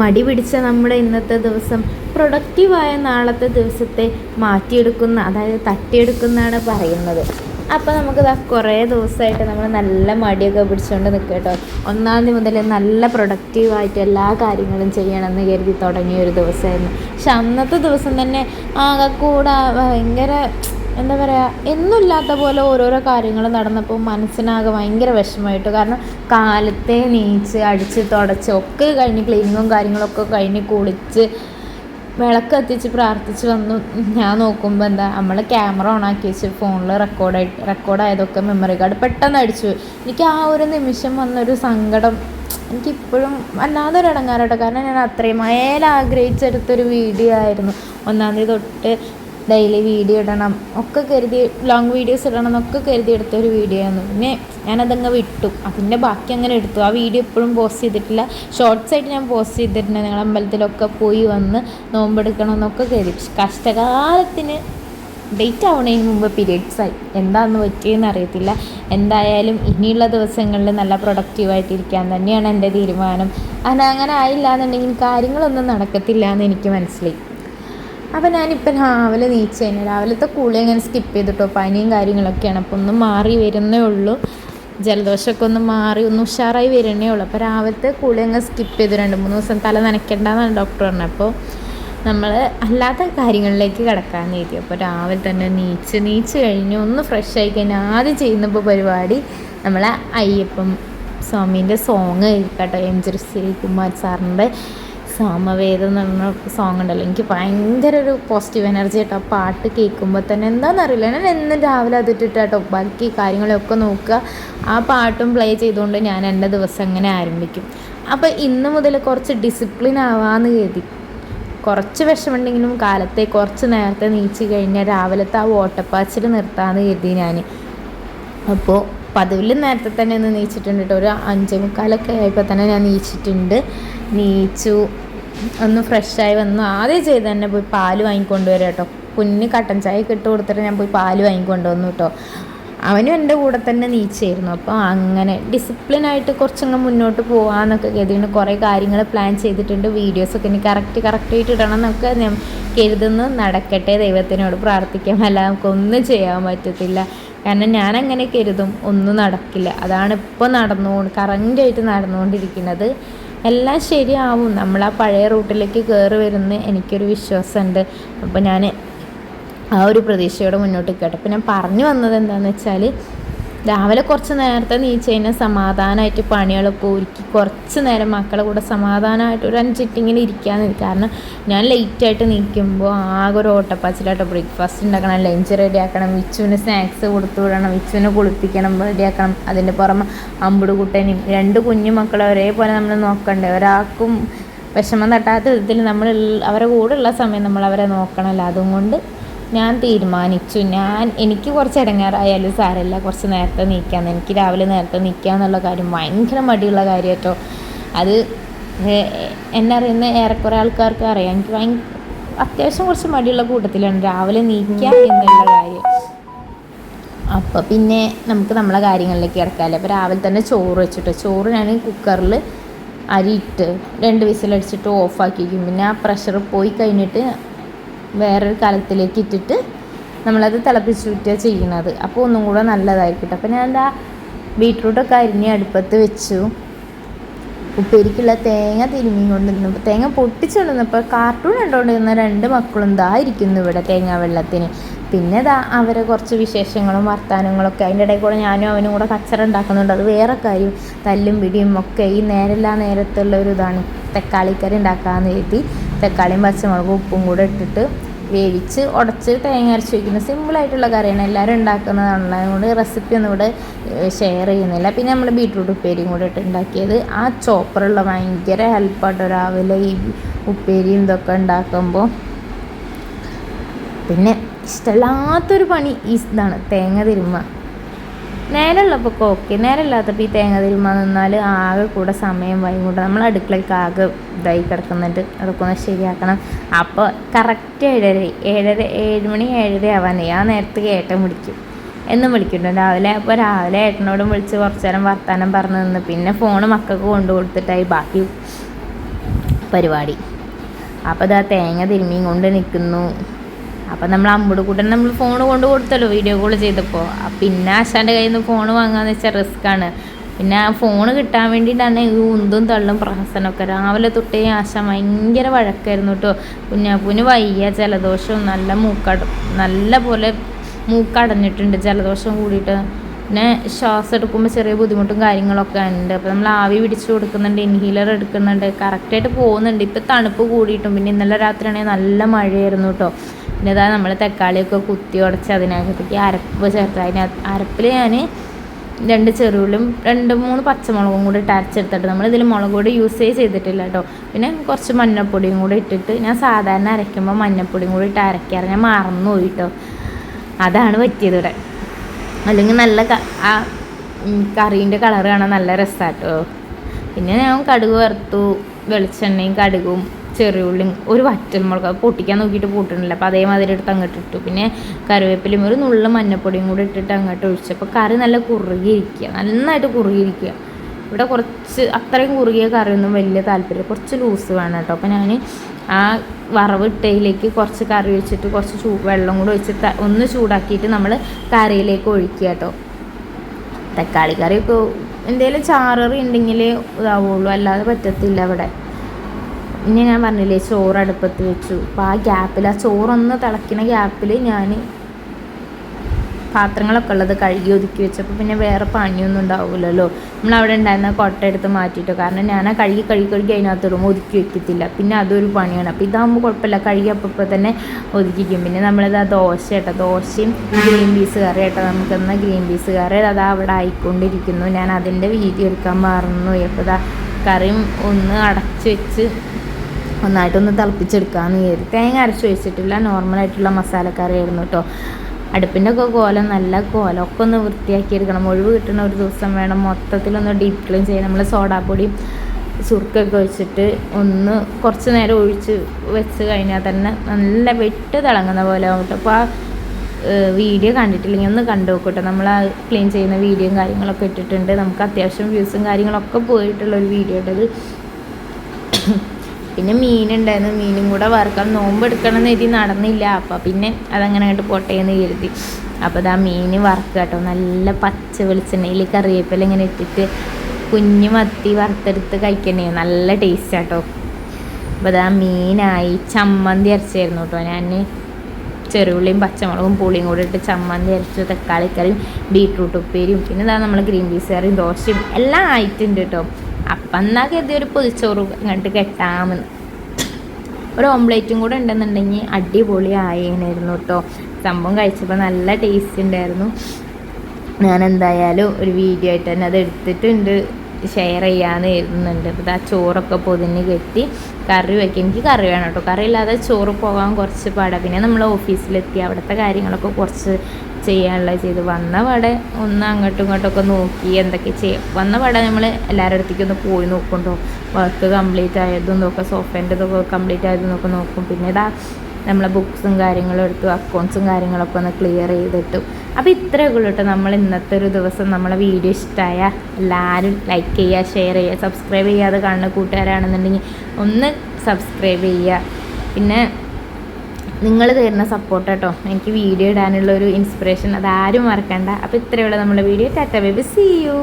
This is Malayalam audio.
മടി പിടിച്ച നമ്മുടെ ഇന്നത്തെ ദിവസം പ്രൊഡക്റ്റീവായ നാളത്തെ ദിവസത്തെ മാറ്റിയെടുക്കുന്ന അതായത് തട്ടിയെടുക്കുന്നതാണ് പറയുന്നത്. അപ്പോൾ നമുക്കിതാ കുറേ ദിവസമായിട്ട് നമ്മൾ നല്ല മടിയൊക്കെ പിടിച്ചുകൊണ്ട് നിൽക്കുക കേട്ടോ. ഒന്നാം തീയതി മുതൽ നല്ല പ്രൊഡക്റ്റീവായിട്ട് എല്ലാ കാര്യങ്ങളും ചെയ്യണമെന്ന് കരുതി തുടങ്ങിയ ഒരു ദിവസമായിരുന്നു. പക്ഷെ അന്നത്തെ ദിവസം തന്നെ ആകെ കൂടെ ഭയങ്കര എന്താ പറയുക എന്നുമില്ലാത്ത പോലെ ഓരോരോ കാര്യങ്ങൾ നടന്നപ്പോൾ മനസ്സിനാകെ ഭയങ്കര വിഷമമായിട്ട്. കാരണം കാലത്തെ നീച്ച് അടിച്ച് തുടച്ച് ഒക്കെ കഴിഞ്ഞ് ക്ലീനിങ്ങും കാര്യങ്ങളൊക്കെ കഴിഞ്ഞ് കുളിച്ച് വിളക്ക് കത്തിച്ച് പ്രാർത്ഥിച്ച് വന്നു. ഞാൻ നോക്കുമ്പോൾ എന്താ നമ്മൾ ക്യാമറ ഓൺ ആക്കി വെച്ച് ഫോണിൽ റെക്കോർഡായി റെക്കോർഡായതൊക്കെ മെമ്മറി കാർഡ് പെട്ടെന്ന് അടിച്ചു. എനിക്ക് ആ ഒരു നിമിഷം വന്നൊരു സങ്കടം. എനിക്കിപ്പോഴും വല്ലാതൊരു ഇടങ്ങാറട്ടോ കാരണം ഞാൻ അത്രയും മേലെ ആഗ്രഹിച്ചെടുത്തൊരു വീഡിയോ ആയിരുന്നു. ഒന്നാം തീയതി തൊട്ട് ഡെയിലി വീഡിയോ ഇടണം. ഒക്കെ കരുതി ലോങ് വീഡിയോസ് ഇടണം എന്നൊക്കെ കരുതി എടുത്തൊരു വീഡിയോ ആയിരുന്നു. പിന്നെ ഞാനതങ്ങ് വിട്ടു. അതിന്റെ ബാക്കി അങ്ങനെ എടുത്തു. ആ വീഡിയോ ഇപ്പോഴും പോസ്റ്റ് ചെയ്തിട്ടില്ല. ഷോർട്സ് ആയിട്ട് ഞാൻ പോസ്റ്റ് ചെയ്തിട്ടുണ്ട്. ഞങ്ങൾ അമ്പലത്തിലൊക്കെ പോയി വന്ന് നോമ്പെടുക്കണം എന്നൊക്കെ കരുതി. കഷ്ടകാലത്തിന് ഡേറ്റ് ആവണതിന് മുമ്പ് പീരീഡ്സ് ആയി. എന്താണെന്ന് പറ്റിയെന്ന് അറിയത്തില്ല. എന്തായാലും ഇനിയുള്ള ദിവസങ്ങളിൽ നല്ല പ്രൊഡക്റ്റീവായിട്ടിരിക്കാൻ തന്നെയാണ് എന്റെ തീരുമാനം. അത് അങ്ങനെ ആയില്ല എന്നുണ്ടെങ്കിൽ കാര്യങ്ങളൊന്നും നടക്കത്തില്ല എന്ന് എനിക്ക് മനസ്സിലായി. അപ്പോൾ ഞാനിപ്പോൾ രാവിലെ നീച്ച് കഴിഞ്ഞാൽ രാവിലത്തെ കൂളി അങ്ങനെ സ്കിപ്പ് ചെയ്തിട്ടോ. പനിയും കാര്യങ്ങളൊക്കെയാണ്. അപ്പോൾ ഒന്ന് മാറി വരുന്നേ ഉള്ളൂ. ജലദോഷമൊക്കെ ഒന്ന് മാറി ഒന്ന് ഉഷാറായി വരുന്നേ ഉള്ളൂ. അപ്പോൾ രാവിലത്തെ കൂളി അങ്ങ് സ്കിപ്പ് ചെയ്ത്. രണ്ട് മൂന്ന് ദിവസം തല നനയ്ക്കേണ്ടെന്നാണ് ഡോക്ടർ പറഞ്ഞത്. അപ്പോൾ നമ്മൾ അല്ലാത്ത കാര്യങ്ങളിലേക്ക് കിടക്കാമെന്ന് എഴുതി അപ്പോൾ രാവിലെ തന്നെ നീച്ച് നീച്ച് കഴിഞ്ഞ് ഒന്ന് ഫ്രഷ് ആയി കഴിഞ്ഞാൽ ആദ്യം ചെയ്യുന്നപ്പോൾ പരിപാടി നമ്മളെ അയ്യപ്പം സ്വാമീന്റെ സോങ് കേട്ടോ എം ജി ശ്രീകുമാർ സാറിന്റെ സാമവേദം എന്ന് പറഞ്ഞ സോങ് ഉണ്ടല്ലോ. എനിക്ക് ഭയങ്കര ഒരു പോസിറ്റീവ് എനർജി ആട്ടോ ആ പാട്ട് കേൾക്കുമ്പോൾ തന്നെ എന്താണെന്നറിയില്ല ഞാൻ എന്നും രാവിലെ അതിട്ടിട്ട് കേട്ടോ ബാക്കി കാര്യങ്ങളൊക്കെ നോക്കുക. ആ പാട്ടും പ്ലേ ചെയ്തുകൊണ്ട് ഞാൻ എന്റെ ദിവസം അങ്ങനെ ആരംഭിക്കും. അപ്പോൾ ഇന്ന് മുതൽ കുറച്ച് ഡിസിപ്ലിൻ ആവാമെന്ന് കരുതി. കുറച്ച് വിഷമുണ്ടെങ്കിലും കാലത്തെ കുറച്ച് നേരത്തെ നീച്ച് കഴിഞ്ഞാൽ രാവിലത്തെ ആ ഓട്ടപ്പാച്ചിൽ നിർത്താമെന്ന് കരുതി ഞാൻ അപ്പോൾ പതിവിൽ നേരത്തെ തന്നെ ഒന്ന് നീച്ചിട്ടുണ്ട് കേട്ടോ ഒരു അഞ്ചേ മുക്കാലൊക്കെ ആയപ്പോൾ തന്നെ ഞാൻ നീച്ചിട്ടുണ്ട്. നീച്ചു. ഒന്ന് ഫ്രഷായി വന്നു. ആദ്യം ചെയ്ത് തന്നെ പോയി പാൽ വാങ്ങിക്കൊണ്ട് വരാം കേട്ടോ കുഞ്ഞ് കട്ടൻ ചായ ഇട്ട് കൊടുത്തിട്ട് ഞാൻ പോയി പാൽ വാങ്ങിക്കൊണ്ട് വന്നു കേട്ടോ അവനും എന്റെ കൂടെ തന്നെ നീച്ചായിരുന്നു. അപ്പോൾ അങ്ങനെ ഡിസിപ്ലിനായിട്ട് കുറച്ചങ്ങ് മുന്നോട്ട് പോകാമെന്നൊക്കെ കരുതിയിട്ട് കുറേ കാര്യങ്ങൾ പ്ലാൻ ചെയ്തിട്ടുണ്ട്. വീഡിയോസൊക്കെ ഇനി കറക്റ്റ് കറക്റ്റായിട്ട് ഇടണം എന്നൊക്കെ ഞാൻ കരുതുന്നു. നടക്കട്ടെ ദൈവത്തിനോട് പ്രാർത്ഥിക്കാം. അല്ല നമുക്കൊന്നും ചെയ്യാൻ പറ്റത്തില്ല. കാരണം ഞാൻ അങ്ങനെ കരുതും. ഒന്നും നടക്കില്ല. അതാണ് ഇപ്പോൾ നടന്നുകൊണ്ട് കറന്റായിട്ട് നടന്നുകൊണ്ടിരിക്കുന്നത്. എല്ലാം ശരിയാവും. നമ്മൾ ആ പഴയ റൂട്ടിലേക്ക് കയറി വരുന്ന എനിക്കൊരു വിശ്വാസമുണ്ട്. അപ്പോൾ ഞാൻ ആ ഒരു പ്രതീക്ഷയോടെ മുന്നോട്ട് കേട്ടോ അപ്പോൾ ഞാൻ പറഞ്ഞു വന്നത് എന്താണെന്ന് വെച്ചാൽ രാവിലെ കുറച്ച് നേരത്തെ നീച്ച് കഴിഞ്ഞാൽ സമാധാനമായിട്ട് പണികളൊക്കെ ഒരുക്കി കുറച്ച് നേരം മക്കളെ കൂടെ സമാധാനമായിട്ട് ഒരു അഞ്ചിട്ടിങ്ങനെ ഇരിക്കാന്ന് കാരണം ഞാൻ ലേറ്റായിട്ട് നിൽക്കുമ്പോൾ ആകെ ഒരു ഓട്ടപ്പാച്ചിലായിട്ട് ബ്രേക്ക്ഫാസ്റ്റ് ഉണ്ടാക്കണം ലഞ്ച് റെഡി ആക്കണം വിച്ചുവിന് സ്നാക്സ് കൊടുത്തു വിടണം വിച്ചുവിനെ കുളിപ്പിക്കണം റെഡിയാക്കണം അതിന്റെ പുറമെ അമ്പുട് കുട്ടനെയും രണ്ട് കുഞ്ഞു മക്കളെ ഒരേപോലെ നമ്മൾ നോക്കണ്ടേ. ഒരാൾക്കും വിഷമം തട്ടാത്ത വിധത്തിൽ നമ്മൾ അവരെ കൂടെ ഉള്ള സമയം നമ്മൾ അവരെ നോക്കണമല്ലോ. അതുകൊണ്ട് ഞാൻ തീരുമാനിച്ചു. ഞാൻ എനിക്ക് കുറച്ച് ഇടങ്ങാറായാലും സാരമില്ല. കുറച്ച് നേരത്തെ നീക്കാന്ന് എനിക്ക് രാവിലെ നേരത്തെ നിൽക്കുക എന്നുള്ള കാര്യം ഭയങ്കര മടിയുള്ള കാര്യം കേട്ടോ. അത് എന്നെ അറിയുന്ന ഏറെക്കുറെ ആൾക്കാർക്ക് അറിയാം. എനിക്ക് ഭയങ്കര അത്യാവശ്യം കുറച്ച് മടിയുള്ള കൂട്ടത്തിലാണ് രാവിലെ നീക്കുക എന്നുള്ള കാര്യം. അപ്പോൾ പിന്നെ നമുക്ക് നമ്മളെ കാര്യങ്ങളിലേക്ക് കിടക്കാമല്ലോ അപ്പോൾ രാവിലെ തന്നെ ചോറ് വെച്ചിട്ട് ചോറ് ഞാൻ കുക്കറിൽ അരിയിട്ട് രണ്ട് വിസിലടിച്ചിട്ട് ഓഫാക്കിക്കും പിന്നെ ആ പ്രഷർ പോയി കഴിഞ്ഞിട്ട് വേറൊരു കലത്തിലേക്ക് ഇട്ടിട്ട് നമ്മളത് തിളപ്പിച്ച് ഊറ്റുക ചെയ്യുന്നത്. അപ്പോൾ ഒന്നും കൂടെ നല്ലതായിരിക്കും അപ്പോൾ ഞാൻ എന്താ ബീട്രൂട്ടൊക്കെ അരിഞ്ഞ് അടുപ്പത്ത് വെച്ചു. ഉപ്പേരിക്കുള്ള തേങ്ങ തിരുമ്മി കൊണ്ടിരുന്നു തേങ്ങ പൊട്ടിച്ചുകൊണ്ടിരുന്നപ്പോൾ കാർട്ടൂൺ കണ്ടുകൊണ്ടിരുന്ന രണ്ട് മക്കളും ദാ ഇരിക്കുന്നു ഇവിടെ തേങ്ങ വെള്ളത്തിന്. പിന്നെ ദാ അവരെ കുറച്ച് വിശേഷങ്ങളും വർത്തമാനങ്ങളൊക്കെ അതിന്റെ ഇടയിൽ കൂടെ ഞാനും അവനും കൂടെ കച്ചറ ഉണ്ടാക്കുന്നുണ്ട്. അത് വേറെ കാര്യം. തല്ലും പിടിയും ഒക്കെ ഈ നേരെല്ലാ നേരത്തുള്ള ഒരു ഇതാണ്. തക്കാളിക്കറി ഉണ്ടാക്കാമെന്ന് എഴുതി തക്കാളിയും പച്ചമുളകും ഉപ്പും കൂടെ ഇട്ടിട്ട് വേവിച്ച് ഉടച്ച് തേങ്ങ അരച്ച് വയ്ക്കുന്ന സിമ്പിളായിട്ടുള്ള കറിയാണ്. എല്ലാവരും ഉണ്ടാക്കുന്നതാണല്ലോ അതുകൊണ്ട് റെസിപ്പി ഒന്നും ഇവിടെ ഷെയർ ചെയ്യുന്നില്ല. പിന്നെ നമ്മൾ ബീട്രൂട്ട് ഉപ്പേരിയും കൂടെ ഇട്ട് ഉണ്ടാക്കിയത്. ആ ചോപ്പറുള്ള ഭയങ്കര ഹെൽപ്പാട്ടോ രാവിലെ ഈ ഉപ്പേരിയും ഇതൊക്കെ ഉണ്ടാക്കുമ്പോൾ പിന്നെ ഇഷ്ടമില്ലാത്തൊരു പണി ഇതാണ് തേങ്ങ തിരുമ്മ. നേരമുള്ളപ്പോൾ ഓക്കെ നേരമില്ലാത്തപ്പോൾ ഈ തേങ്ങ തിരുമ നിന്നാൽ ആകെ കൂടെ സമയം വൈകുണ്ട് നമ്മൾ അടുക്കളയ്ക്ക് ആകെ ഇതായി കിടക്കുന്നുണ്ട്. അതൊക്കെ ഒന്ന് ശരിയാക്കണം. അപ്പോൾ കറക്റ്റ് ഏഴര ഏഴര ഏഴ് മണി ഏഴര ആവാനേ ആ നേരത്തേക്ക് ഏട്ടൻ വിളിക്കും. എന്നും വിളിക്കുന്നുണ്ട്. രാവിലെ അപ്പോൾ രാവിലെ ഏട്ടനോടും വിളിച്ച് കുറച്ച് നേരം വർത്താനം പറഞ്ഞു നിന്ന് പിന്നെ ഫോണ് മക്കൾക്ക് കൊണ്ടു കൊടുത്തിട്ടായി ബാക്കി പരിപാടി. അപ്പോൾ ഇതാ തേങ്ങ തിരുമ്മിയും കൊണ്ട് നിൽക്കുന്നു. അപ്പം നമ്മൾ അമ്മൂട് കൂട്ടൻ നമ്മൾ ഫോൺ കൊണ്ട് കൊടുത്തല്ലോ വീഡിയോ കോൾ ചെയ്തപ്പോൾ പിന്നെ ആശാന്റെ കയ്യിൽ നിന്ന് ഫോൺ വാങ്ങാന്ന് വെച്ചാൽ റിസ്ക്കാണ് പിന്നെ ആ ഫോൺ കിട്ടാൻ വേണ്ടിയിട്ടാണ് ഈ ഉന്തും തള്ളും പ്രഹസനമൊക്കെ രാവിലെ തൊട്ടേ ആശ ഭയങ്കര വഴക്കായിരുന്നു കേട്ടോ കുഞ്ഞാപ്പൂന് വയ്യ ജലദോഷവും നല്ല മൂക്കട നല്ല പോലെ മൂക്കടഞ്ഞിട്ടുണ്ട് ജലദോഷം കൂടിയിട്ട്. പിന്നെ ശ്വാസം എടുക്കുമ്പോൾ ചെറിയ ബുദ്ധിമുട്ടും കാര്യങ്ങളൊക്കെ ഉണ്ട്. അപ്പോൾ നമ്മൾ ആവി പിടിച്ച് കൊടുക്കുന്നുണ്ട് ഇൻഹീലർ എടുക്കുന്നുണ്ട് കറക്റ്റായിട്ട് പോകുന്നുണ്ട്. ഇപ്പോൾ തണുപ്പ് കൂടിയിട്ടും. പിന്നെ ഇന്നലെ രാത്രിയാണെങ്കിൽ നല്ല മഴയായിരുന്നു കേട്ടോ പിന്നെ നമ്മൾ തക്കാളിയൊക്കെ കുത്തി ഉടച്ച് അതിനകത്തേക്ക് അരപ്പ് ചേർത്ത്. അതിന് അരപ്പിൽ ഞാൻ രണ്ട് ചെറുള്ളും രണ്ട് മൂന്ന് പച്ചമുളകും കൂടി അരച്ചെടുത്തിട്ട് നമ്മൾ ഇതിൽ മുളക് പൊടി യൂസ് ചെയ്തിട്ടില്ല കേട്ടോ പിന്നെ കുറച്ച് മഞ്ഞൾപ്പൊടിയും കൂടി ഇട്ടിട്ട് ഞാൻ സാധാരണ അരയ്ക്കുമ്പോൾ മഞ്ഞൾപ്പൊടിയും കൂടി ഇട്ട് അരയ്ക്കാറ്. ഞാൻ മറന്നു പോയി കേട്ടോ അതാണ് പറ്റിയത് ഇവിടെ. അല്ലെങ്കിൽ നല്ല ആ കറീന്റെ കളർ കാണാൻ നല്ല രസമാട്ടോ പിന്നെ ഞാൻ കടുക് വറുത്തു വെളിച്ചെണ്ണയും കടുകും ചെറിയുള്ളിയും ഒരു വറ്റൽമുളക് പൊട്ടിക്കാൻ നോക്കിയിട്ട് പൂട്ടുന്നില്ല അപ്പോൾ അതേമാതിരി എടുത്ത് അങ്ങോട്ട് ഇട്ടു. പിന്നെ കറിവേപ്പിലയും ഒരു നുള്ള മഞ്ഞപ്പൊടിയും കൂടി ഇട്ടിട്ട് അങ്ങോട്ട് ഒഴിച്ചു. അപ്പോൾ കറി നല്ല കുറുകിയിരിക്കുക. നന്നായിട്ട് കുറുകിയിരിക്കുക. ഇവിടെ കുറച്ച് അത്രയും കുറുകിയ കറിയൊന്നും വലിയ താല്പര്യം കുറച്ച് ലൂസ് വേണം കേട്ടോ. അപ്പോൾ ഞാൻ ആ വറവ് ഇട്ടയിലേക്ക് കുറച്ച് കറി ഒഴിച്ചിട്ട് കുറച്ച് ചൂ വെള്ളം കൂടെ ഒഴിച്ച് ഒന്ന് ചൂടാക്കിയിട്ട് നമ്മൾ കറിയിലേക്ക് ഒഴിക്കുക കേട്ടോ. തക്കാളി കറിയൊക്കെ എന്തെങ്കിലും ചാററി ഉണ്ടെങ്കിൽ ഇതാവുള്ളൂ. അല്ലാതെ പറ്റത്തില്ല അവിടെ ഇനി ഞാൻ പറഞ്ഞില്ലേ ചോറ് അടുപ്പത്ത് വെച്ചു. അപ്പോൾ ആ ഗ്യാപ്പിൽ ആ ചോറൊന്ന് തിളയ്ക്കുന്ന ഗ്യാപ്പിൽ ഞാൻ പാത്രങ്ങളൊക്കെ ഉള്ളത് കഴുകി ഒതുക്കി വെച്ചപ്പോൾ പിന്നെ വേറെ പണിയൊന്നും ഉണ്ടാവില്ലല്ലോ നമ്മൾ അവിടെ ഉണ്ടായിരുന്ന കൊട്ട എടുത്ത് മാറ്റിയിട്ടോ. കാരണം ഞാൻ ആ കഴുകി കഴുകി കഴുകി അതിനകത്ത് ഒതുക്കി വെക്കത്തില്ല. പിന്നെ അതൊരു പണിയാണ്. അപ്പോൾ ഇതാകുമ്പോൾ കുഴപ്പമില്ല. കഴുകി അപ്പോൾ തന്നെ ഒതുക്കിക്കും. പിന്നെ നമ്മളിത് ആ ദോശ കേട്ടോ. ദോശയും ഗ്രീൻ പീസ് കറി കേട്ടോ. നമുക്കെന്ന ഗ്രീൻ പീസ് കറി അത് അവിടെ ആയിക്കൊണ്ടിരിക്കുന്നു. ഞാൻ അതിന്റെ വീഡിയോ എടുക്കാൻ മറന്നു അപ്പോൾ കറിയും ഒന്ന് അടച്ചു വെച്ച് ഒന്നായിട്ടൊന്ന് തിളപ്പിച്ചെടുക്കാമെന്ന് കരുതി തേങ്ങ അരച്ച് വെച്ചിട്ടില്ല നോർമലായിട്ടുള്ള മസാലക്കറിയായിരുന്നു കേട്ടോ അടുപ്പിന്റെ ഒക്കെ കോലം നല്ല കോലം ഒക്കെ ഒന്ന് വൃത്തിയാക്കി എടുക്കണം ഒഴിവ് കിട്ടുന്ന ഒരു ദിവസം വേണം. മൊത്തത്തിലൊന്ന് ഡീപ്പ് ക്ലീൻ ചെയ്യാൻ. നമ്മൾ സോഡാപ്പൊടി സുർക്കൊക്കെ ഒഴിച്ചിട്ട് ഒന്ന് കുറച്ച് നേരം ഒഴിച്ച് വെച്ച് കഴിഞ്ഞാൽ തന്നെ നല്ല വെട്ട് തിളങ്ങുന്ന പോലെ ആവും അപ്പോൾ ആ വീഡിയോ കണ്ടിട്ടില്ലെങ്കിൽ ഒന്ന് കണ്ടു നോക്കട്ടെ നമ്മൾ ആ ക്ലീൻ ചെയ്യുന്ന വീഡിയോയും കാര്യങ്ങളൊക്കെ ഇട്ടിട്ടുണ്ട്. നമുക്ക് അത്യാവശ്യം വ്യൂസും കാര്യങ്ങളൊക്കെ പോയിട്ടുള്ള ഒരു വീഡിയോ ഇട്ടത് പിന്നെ മീനുണ്ടായിരുന്നു. മീനും കൂടെ വറുക്കാൻ നോമ്പ് എടുക്കണം എന്ന് എഴുതി നടന്നില്ല. അപ്പം പിന്നെ അതങ്ങനെ അങ്ങോട്ട് പോട്ടെ എന്ന് കരുതി. അപ്പോൾ അതാ മീൻ വറുക്കുക കേട്ടോ. നല്ല പച്ച വെളിച്ചെണ്ണയിൽ കറിവേപ്പില ഇങ്ങനെ ഇട്ടിട്ട് കുഞ്ഞു മത്തി വറുത്തെടുത്ത് കഴിക്കണേ. നല്ല ടേസ്റ്റ് ആട്ടോ അപ്പോൾ അതാ മീനായി ചമ്മന്തി അരച്ചായിരുന്നു കേട്ടോ. ഞാൻ ചെറുള്ളിയും പച്ചമുളകും പുളിയും കൂടി ഇട്ട് ചമ്മന്തി അരച്ചു. തക്കാളിക്കറിയും ബീട്രൂട്ട് ഉപ്പേരിയും പിന്നെ ഇതാ നമ്മൾ ഗ്രീൻ പീസ് കറിയും ദോശയും എല്ലാം ആയിട്ടുണ്ട് കേട്ടോ. അപ്പം എന്നാൽ കരുതി ഒരു പൊതിച്ചോറ് ഇങ്ങോട്ട് കെട്ടാമെന്ന്. ഒരു ഓംലേറ്റും കൂടെ ഉണ്ടെന്നുണ്ടെങ്കിൽ അടിപൊളി ആയേനായിരുന്നു കേട്ടോ സംഭവം കഴിച്ചപ്പോൾ നല്ല ടേസ്റ്റ് ഉണ്ടായിരുന്നു ഞാൻ എന്തായാലും ഒരു വീഡിയോ ആയിട്ട് തന്നെ അത് എടുത്തിട്ടുണ്ട്. ഷെയർ ചെയ്യാമെന്ന് കരുതുന്നുണ്ട് അപ്പോൾ ആ ചോറൊക്കെ പൊതിഞ്ഞ് കെട്ടി കറി വയ്ക്കും എനിക്ക് കറി വേണം കേട്ടോ കറി ഇല്ലാതെ ചോറ് പോകാൻ കുറച്ച് പാടാണ് പിന്നെ നമ്മൾ ഓഫീസിലെത്തി അവിടുത്തെ കാര്യങ്ങളൊക്കെ കുറച്ച് ചെയ്യാനുള്ള ചെയ്ത് വന്ന പാടെ ഒന്ന് അങ്ങോട്ടും ഇങ്ങോട്ടൊക്കെ നോക്കി എന്തൊക്കെ ചെയ്യാം വന്ന പാടെ നമ്മൾ എല്ലാവരുടെ അടുത്തേക്ക് ഒന്ന് പോയി നോക്കുന്നുണ്ടോ? വർക്ക് കംപ്ലീറ്റ് ആയതും നോക്കുക സോഫേന്റെ ഇതൊക്കെ കംപ്ലീറ്റ് ആയതും ഒക്കെ നോക്കും. പിന്നെ ഇതാ നമ്മളെ ബുക്സും കാര്യങ്ങളും എടുത്തു അക്കൗണ്ട്സും കാര്യങ്ങളൊക്കെ ഒന്ന് ക്ലിയർ ചെയ്തിട്ടു. അപ്പോൾ ഇത്രയൊക്കെ ഉള്ളൂ കേട്ടോ നമ്മൾ ഇന്നത്തെ ഒരു ദിവസം നമ്മളെ വീഡിയോ ഇഷ്ടമായ എല്ലാവരും ലൈക്ക് ചെയ്യുക ഷെയർ ചെയ്യുക സബ്സ്ക്രൈബ് ചെയ്യാതെ കാണുന്ന കൂട്ടുകാരാണെന്നുണ്ടെങ്കിൽ ഒന്ന് സബ്സ്ക്രൈബ് ചെയ്യുക പിന്നെ നിങ്ങൾ തരുന്ന സപ്പോർട്ട് കേട്ടോ. എനിക്ക് വീഡിയോ ഇടാനുള്ള ഒരു ഇൻസ്പിറേഷൻ അതാരും മറക്കണ്ട. അപ്പോൾ ഇത്രയുള്ള നമ്മുടെ video tata baby see you